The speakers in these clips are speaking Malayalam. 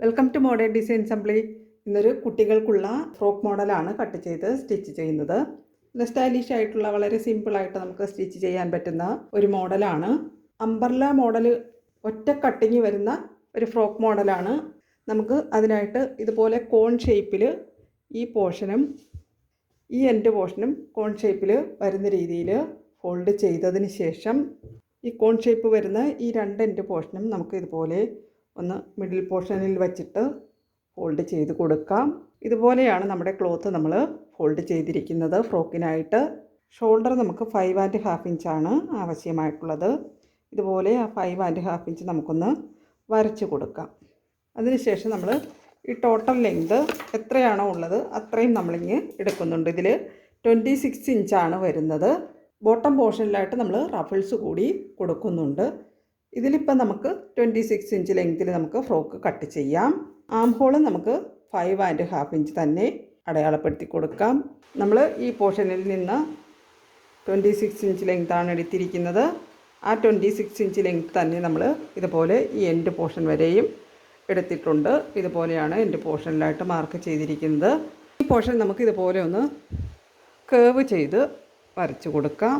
Welcome to modern design assembly ഇന്നൊരു കുട്ടികൾക്കുള്ള ഫ്രോക്ക് മോഡലാണ് കട്ട് ചെയ്ത് സ്റ്റിച്ച് ചെയ്യുന്നത്. സ്റ്റൈലിഷ് ആയിട്ടുള്ള വളരെ സിമ്പിളായിട്ട് നമുക്ക് സ്റ്റിച്ച് ചെയ്യാൻ പറ്റുന്ന ഒരു മോഡലാണ് അംബർല മോഡൽ ഒറ്റ കട്ടിങ് വരുന്ന ഒരു ഫ്രോക്ക് മോഡലാണ് നമുക്ക് അതിനായിട്ട് ഇതുപോലെ കോൺ ഷേപ്പിൽ ഈ പോർഷനും ഈ എൻഡ് പോർഷനും കോൺ ഷേപ്പിൽ വരുന്ന രീതിയിൽ ഫോൾഡ് ചെയ്തതിന് ശേഷം ഈ കോൺ ഷേപ്പ് വരുന്ന ഈ രണ്ട് എൻഡ് പോർഷനും നമുക്ക് ഇതുപോലെ ഒന്ന് മിഡിൽ പോർഷനിൽ വച്ചിട്ട് ഫോൾഡ് ചെയ്ത് കൊടുക്കാം. ഇതുപോലെയാണ് നമ്മുടെ ക്ലോത്ത് നമ്മൾ ഫോൾഡ് ചെയ്തിരിക്കുന്നത്. ഫ്രോക്കിനായിട്ട് ഷോൾഡർ നമുക്ക് ഫൈവ് ആൻഡ് ഹാഫ് ഇഞ്ചാണ് ആവശ്യമായിട്ടുള്ളത്. ഇതുപോലെ ആ ഫൈവ് ആൻഡ് ഹാഫ് ഇഞ്ച് നമുക്കൊന്ന് വരച്ച് കൊടുക്കാം. അതിനുശേഷം നമ്മൾ ഈ ടോട്ടൽ ലെങ്ത് എത്രയാണോ ഉള്ളത് അത്രയും നമ്മളിങ്ങ് എടുക്കുന്നുണ്ട്. ഇതിൽ ട്വന്റി സിക്സ് ഇഞ്ചാണ് വരുന്നത്. ബോട്ടം പോർഷനിലായിട്ട് നമ്മൾ റഫിൾസ് കൂടി കൊടുക്കുന്നുണ്ട്. ഇതിലിപ്പോൾ നമുക്ക് ട്വന്റി സിക്സ് ഇഞ്ച് ലെങ്ത്തിൽ നമുക്ക് ഫ്രോക്ക് കട്ട് ചെയ്യാം. ആം ഹോൾ നമുക്ക് ഫൈവ് ആൻഡ് ഹാഫ് ഇഞ്ച് തന്നെ അടയാളപ്പെടുത്തി കൊടുക്കാം. നമ്മൾ ഈ പോർഷനിൽ നിന്ന് ട്വന്റി സിക്സ് ഇഞ്ച് ലെങ്ത്താണ് എടുത്തിരിക്കുന്നത്. ആ ട്വന്റി സിക്സ് ഇഞ്ച് ലെങ്ത് തന്നെ നമ്മൾ ഇതുപോലെ ഈ എൻഡ് പോർഷൻ വരെയും എടുത്തിട്ടുണ്ട്. ഇതുപോലെയാണ് എന്റെ പോർഷനിലായിട്ട് മാർക്ക് ചെയ്തിരിക്കുന്നത്. ഈ പോർഷൻ നമുക്ക് ഇതുപോലെ ഒന്ന് കേവ് ചെയ്ത് വരച്ച് കൊടുക്കാം.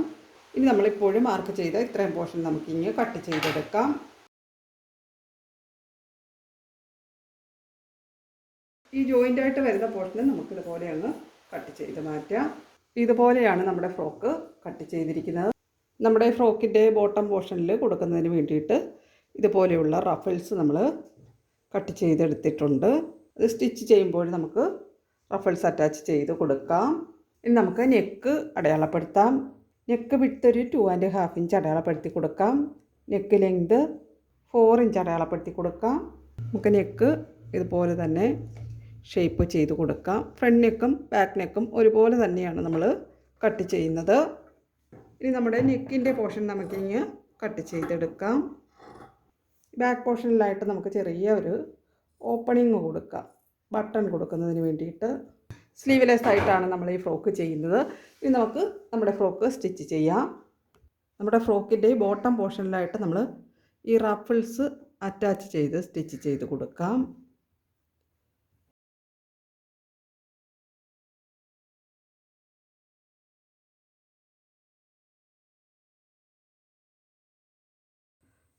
ഇനി നമ്മളിപ്പോഴും മാർക്ക് ചെയ്ത ഇത്രയും പോർഷൻ നമുക്ക് നമുക്കിങ്ങ് കട്ട് ചെയ്തെടുക്കാം. ഈ ജോയിന്റ് ആയിട്ട് വരുന്ന പോർഷന് നമുക്ക് ഇതുപോലെ അങ്ങ് കട്ട് ചെയ്ത് മാറ്റാം. ഇതുപോലെയാണ് നമ്മുടെ ഫ്രോക്ക് കട്ട് ചെയ്തിരിക്കുന്നത്. നമ്മുടെ ഫ്രോക്കിന്റെ ബോട്ടം പോർഷനിൽ കൊടുക്കുന്നതിന് വേണ്ടിയിട്ട് ഇതുപോലെയുള്ള റഫിൾസ് നമ്മൾ കട്ട് ചെയ്തെടുത്തിട്ടുണ്ട്. അത് സ്റ്റിച്ച് ചെയ്യുമ്പോൾ നമുക്ക് റഫിൾസ് അറ്റാച്ച് ചെയ്ത് കൊടുക്കാം. ഇനി നമുക്ക് നെക്ക് അടയാളപ്പെടുത്താം. നെക്ക് വിട്ടൊരു ടു ആൻഡ് ഹാഫ് ഇഞ്ച് അടയാളപ്പെടുത്തി കൊടുക്കാം. നെക്ക് ലെങ്ത് ഫോർ ഇഞ്ച് അടയാളപ്പെടുത്തി കൊടുക്കാം. നമുക്ക് നെക്ക് ഇതുപോലെ തന്നെ ഷേപ്പ് ചെയ്ത് കൊടുക്കാം. ഫ്രണ്ട് നെക്കും ബാക്ക് നെക്കും ഒരുപോലെ തന്നെയാണ് നമ്മൾ കട്ട് ചെയ്യുന്നത്. ഇനി നമ്മുടെ നെക്കിന്റെ പോർഷൻ നമുക്കിങ്ങ് കട്ട് ചെയ്തെടുക്കാം. ബാക്ക് പോർഷനിലായിട്ട് നമുക്ക് ചെറിയ ഒരു ഓപ്പണിങ് കൊടുക്കാം. ബട്ടൺ കൊടുക്കുന്നതിന് വേണ്ടിയിട്ട്. സ്ലീവ്ലെസ് ആയിട്ടാണ് നമ്മൾ ഈ ഫ്രോക്ക് ചെയ്യുന്നത്. ഇനി നമുക്ക് നമ്മുടെ ഫ്രോക്ക് സ്റ്റിച്ച് ചെയ്യാം. നമ്മുടെ ഫ്രോക്കിന്റെ ബോട്ടം പോർഷനിലായിട്ട് നമ്മൾ ഈ റഫിൾസ് അറ്റാച്ച് ചെയ്ത് സ്റ്റിച്ച് ചെയ്ത് കൊടുക്കാം.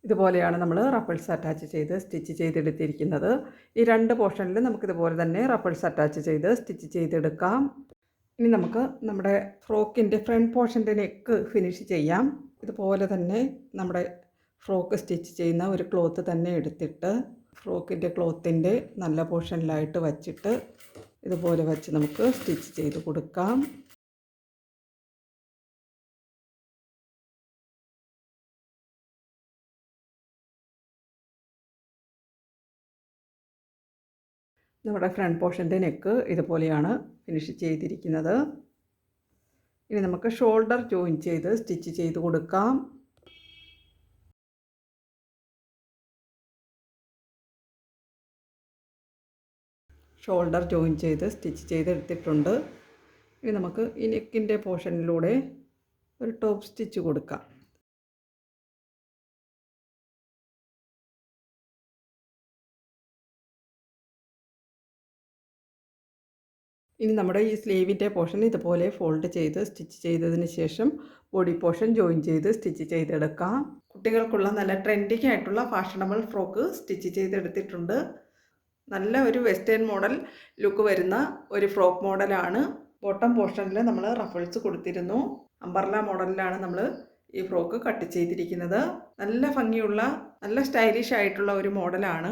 ഇതുപോലെയാണ് നമ്മൾ റഫിൾസ് അറ്റാച്ച് ചെയ്ത് സ്റ്റിച്ച് ചെയ്തെടുത്തിരിക്കുന്നത്. ഈ രണ്ട് പോർഷനിൽ നമുക്കിതുപോലെ തന്നെ റഫിൾസ് അറ്റാച്ച് ചെയ്ത് സ്റ്റിച്ച് ചെയ്തെടുക്കാം. ഇനി നമുക്ക് നമ്മുടെ ഫ്രോക്കിന്റെ ഫ്രണ്ട് പോർഷന്റെ നെക്ക് ഫിനിഷ് ചെയ്യാം. ഇതുപോലെ തന്നെ നമ്മുടെ ഫ്രോക്ക് സ്റ്റിച്ച് ചെയ്യുന്ന ഒരു ക്ലോത്ത് തന്നെ എടുത്തിട്ട് ഫ്രോക്കിന്റെ ക്ലോത്തിന്റെ നല്ല പോർഷനിലായിട്ട് വച്ചിട്ട് ഇതുപോലെ വച്ച് നമുക്ക് സ്റ്റിച്ച് ചെയ്ത് കൊടുക്കാം. നമ്മുടെ ഫ്രണ്ട് പോർഷന്റെ നെക്ക് ഇതുപോലെയാണ് ഫിനിഷ് ചെയ്തിരിക്കുന്നത്. ഇനി നമുക്ക് ഷോൾഡർ ജോയിൻ ചെയ്ത് സ്റ്റിച്ച് ചെയ്ത് കൊടുക്കാം. ഷോൾഡർ ജോയിൻ ചെയ്ത് സ്റ്റിച്ച് ചെയ്തെടുത്തിട്ടുണ്ട്. ഇനി നമുക്ക് ഈ നെക്കിന്റെ പോർഷനിലൂടെ ഒരു ടോപ്പ് സ്റ്റിച്ച് കൊടുക്കാം. ഇനി നമ്മുടെ ഈ സ്ലീവിന്റെ പോർഷൻ ഇതുപോലെ ഫോൾഡ് ചെയ്ത് സ്റ്റിച്ച് ചെയ്തതിന് ശേഷം ബോഡി പോർഷൻ ജോയിൻ ചെയ്ത് സ്റ്റിച്ച് ചെയ്തെടുക്കാം. കുട്ടികൾക്കുള്ള നല്ല ട്രെൻഡിങ് ആയിട്ടുള്ള ഫാഷണബിൾ ഫ്രോക്ക് സ്റ്റിച്ച് ചെയ്തെടുത്തിട്ടുണ്ട്. നല്ല ഒരു വെസ്റ്റേൺ മോഡൽ ലുക്ക് വരുന്ന ഒരു ഫ്രോക്ക് മോഡലാണ്. ബോട്ടം പോർഷനിൽ നമ്മൾ റഫൾസ് കൊടുത്തിരുന്നു. അംബർല മോഡലിലാണ് നമ്മൾ ഈ ഫ്രോക്ക് കട്ട് ചെയ്തിരിക്കുന്നത്. നല്ല ഭംഗിയുള്ള നല്ല സ്റ്റൈലിഷ് ആയിട്ടുള്ള ഒരു മോഡലാണ്.